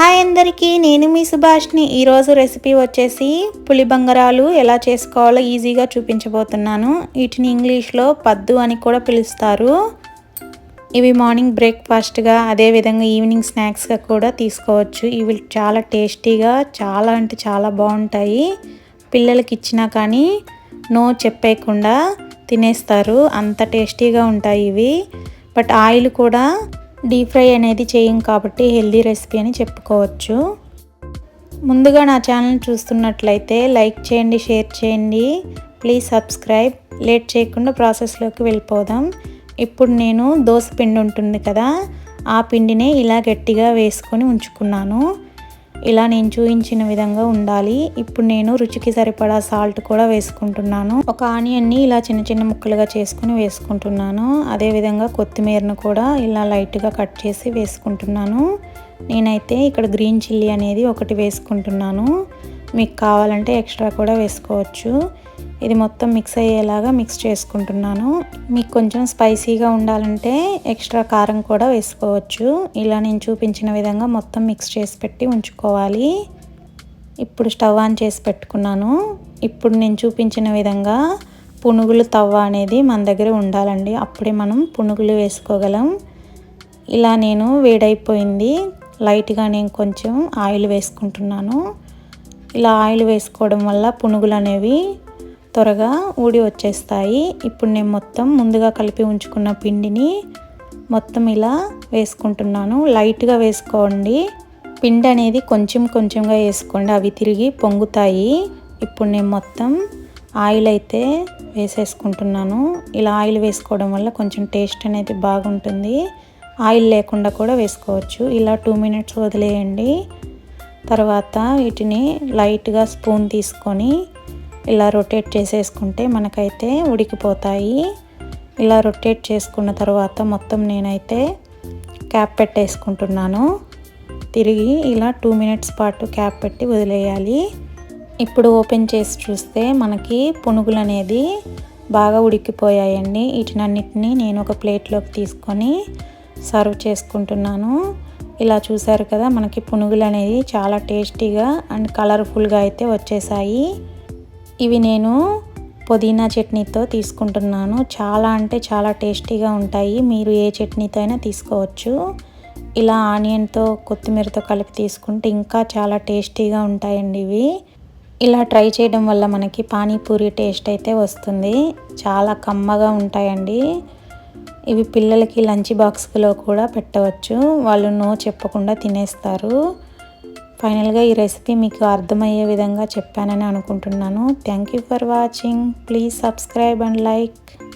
Hi అందరికీ నేను మీ సుభాష్ని. ఈరోజు రెసిపీ వచ్చేసి పులి బంగారాలు ఎలా చేసుకోవాలో ఈజీగా చూపించబోతున్నాను. వీటిని ఇంగ్లీష్లో పద్దు అని కూడా పిలుస్తారు. ఇవి మార్నింగ్ బ్రేక్ఫాస్ట్గా అదేవిధంగా ఈవినింగ్ స్నాక్స్గా కూడా తీసుకోవచ్చు. ఇవి చాలా టేస్టీగా చాలా అంటే చాలా బాగుంటాయి. పిల్లలకి ఇచ్చినా కానీ నో చెప్పేయకుండా తినేస్తారు. అంత టేస్టీగా ఉంటాయి ఇవి. బట్ ఆయిల్ కూడా డీప్ ఫ్రై అనేది చేయం కాబట్టి హెల్దీ రెసిపీ అని చెప్పుకోవచ్చు. ముందుగా నా ఛానల్ చూస్తున్నట్లయితే లైక్ చేయండి షేర్ చేయండి. Please subscribe. లేట్ చేయకుండా ప్రాసెస్లోకి వెళ్ళిపోదాం. ఇప్పుడు నేను దోశ పిండి ఉంటుంది కదా ఆ పిండినే ఇలా గట్టిగా వేసుకొని ఉంచుకున్నాను. ఇలా నేను చూపించిన విధంగా ఉండాలి. ఇప్పుడు నేను రుచికి సరిపడా సాల్ట్ కూడా వేసుకుంటున్నాను. ఒక ఆనియన్ని ఇలా చిన్న చిన్న ముక్కలుగా చేసుకుని వేసుకుంటున్నాను. అదేవిధంగా కొత్తిమీరను కూడా ఇలా లైట్గా కట్ చేసి వేసుకుంటున్నాను. నేనైతే ఇక్కడ గ్రీన్ చిల్లీ అనేది ఒకటి వేసుకుంటున్నాను. మీకు కావాలంటే ఎక్స్ట్రా కూడా వేసుకోవచ్చు. ఇది మొత్తం మిక్స్ అయ్యేలాగా మిక్స్ చేసుకుంటున్నాను. మీకు కొంచెం స్పైసీగా ఉండాలంటే ఎక్స్ట్రా కారం కూడా వేసుకోవచ్చు. ఇలా నేను చూపించిన విధంగా మొత్తం మిక్స్ చేసి పెట్టి ఉంచుకోవాలి. ఇప్పుడు స్టవ్ ఆన్ చేసి పెట్టుకున్నాను. ఇప్పుడు నేను చూపించిన విధంగా పునుగులు తవ్వ అనేది మన దగ్గర ఉండాలండి. అప్పుడే మనం పునుగులు వేసుకోగలం. ఇలా నేను వేడైపోయింది. లైట్గా నేను కొంచెం ఆయిల్ వేసుకుంటున్నాను. ఇలా ఆయిల్ వేసుకోవడం వల్ల పునుగులు అనేవి త్వరగా ఊడి వచ్చేస్తాయి. ఇప్పుడు నేను మొత్తం ముందుగా కలిపి ఉంచుకున్న పిండిని మొత్తం ఇలా వేసుకుంటున్నాను. లైట్గా వేసుకోండి. పిండి అనేది కొంచెం కొంచెంగా వేసుకోండి. అవి తిరిగి పొంగుతాయి. ఇప్పుడు నేను మొత్తం ఆయిల్ అయితే వేసేసుకుంటున్నాను. ఇలా ఆయిల్ వేసుకోవడం వల్ల కొంచెం టేస్ట్ అనేది బాగుంటుంది. ఆయిల్ లేకుండా కూడా వేసుకోవచ్చు. ఇలా టూ మినిట్స్ వదిలేయండి. తర్వాత వీటిని లైట్గా స్పూన్ తీసుకొని ఇలా రొటేట్ చేసేసుకుంటే మనకైతే ఉడికిపోతాయి. ఇలా రొటేట్ చేసుకున్న తర్వాత మొత్తం నేనైతే క్యాప్ పెట్టేసుకుంటున్నాను. తిరిగి ఇలా టూ మినిట్స్ పాటు క్యాప్ పెట్టి వదిలేయాలి. ఇప్పుడు ఓపెన్ చేసి చూస్తే మనకి పునుగులు అనేది బాగా ఉడికిపోయాయండి. వీటినన్నిటిని నేను ఒక ప్లేట్లోకి తీసుకొని సర్వ్ చేసుకుంటున్నాను. ఇలా చూసారు కదా మనకి పునుగులు అనేది చాలా టేస్టీగా అండ్ కలర్ఫుల్గా అయితే వచ్చేసాయి. ఇవి నేను పుదీనా చట్నీతో తీసుకుంటున్నాను. చాలా అంటే చాలా టేస్టీగా ఉంటాయి. మీరు ఏ చట్నీతో అయినా తీసుకోవచ్చు. ఇలా ఆనియన్తో కొత్తిమీరతో కలిపి తీసుకుంటే ఇంకా చాలా టేస్టీగా ఉంటాయండి ఇవి. ఇలా ట్రై చేయడం వల్ల మనకి పానీపూరి టేస్ట్ అయితే వస్తుంది. చాలా కమ్మగా ఉంటాయండి. ఇవి పిల్లలకి లంచ్ బాక్స్లో కూడా పెట్టవచ్చు. వాళ్ళు నో చెప్పకుండా తినేస్తారు. ఫైనల్గా ఈ రెసిపీ మీకు అర్థమయ్యే విధంగా చెప్పానని అనుకుంటున్నాను. Thank you for watching. Please subscribe and like.